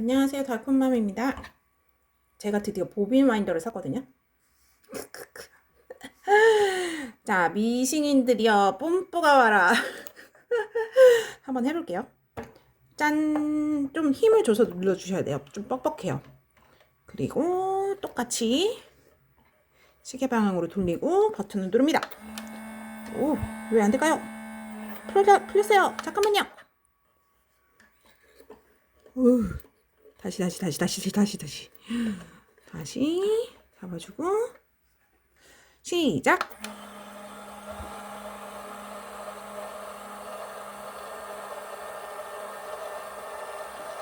안녕하세요. 달콤맘입니다. 제가 드디어 보빈 와인더를 샀거든요. 자, 미싱인들이여 뽐뿌가 와라. 한번 해볼게요. 짠! 좀 힘을 줘서 눌러주셔야 돼요. 좀 뻑뻑해요. 그리고 똑같이 시계 방향으로 돌리고 버튼을 누릅니다. 오, 왜 안 될까요? 풀려, 풀렸어요. 잠깐만요. 우, 다시, 다시, 다시, 다시, 다시, 다시. 다시 잡아주고, 시작!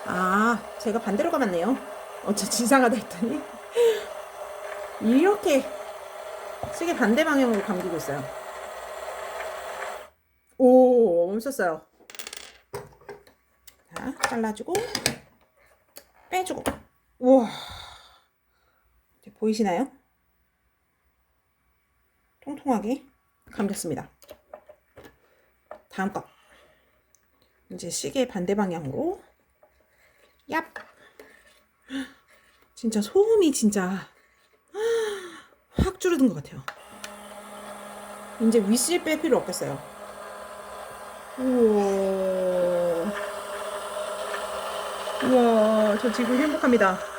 아, 제가 반대로 가봤네요. 어째 지상하다 했더니. 이렇게 시계 반대 방향으로 감기고 있어요. 오, 멈췄어요. 자, 잘라주고, 빼주고. 우와. 이제 보이시나요? 통통하게 감겼습니다. 다음 거. 이제 시계 반대 방향으로. 얍! 진짜 소음이 진짜 확 줄어든 것 같아요. 이제 위실 뺄 필요 없겠어요. 우와. 우와, 저 지금 행복합니다.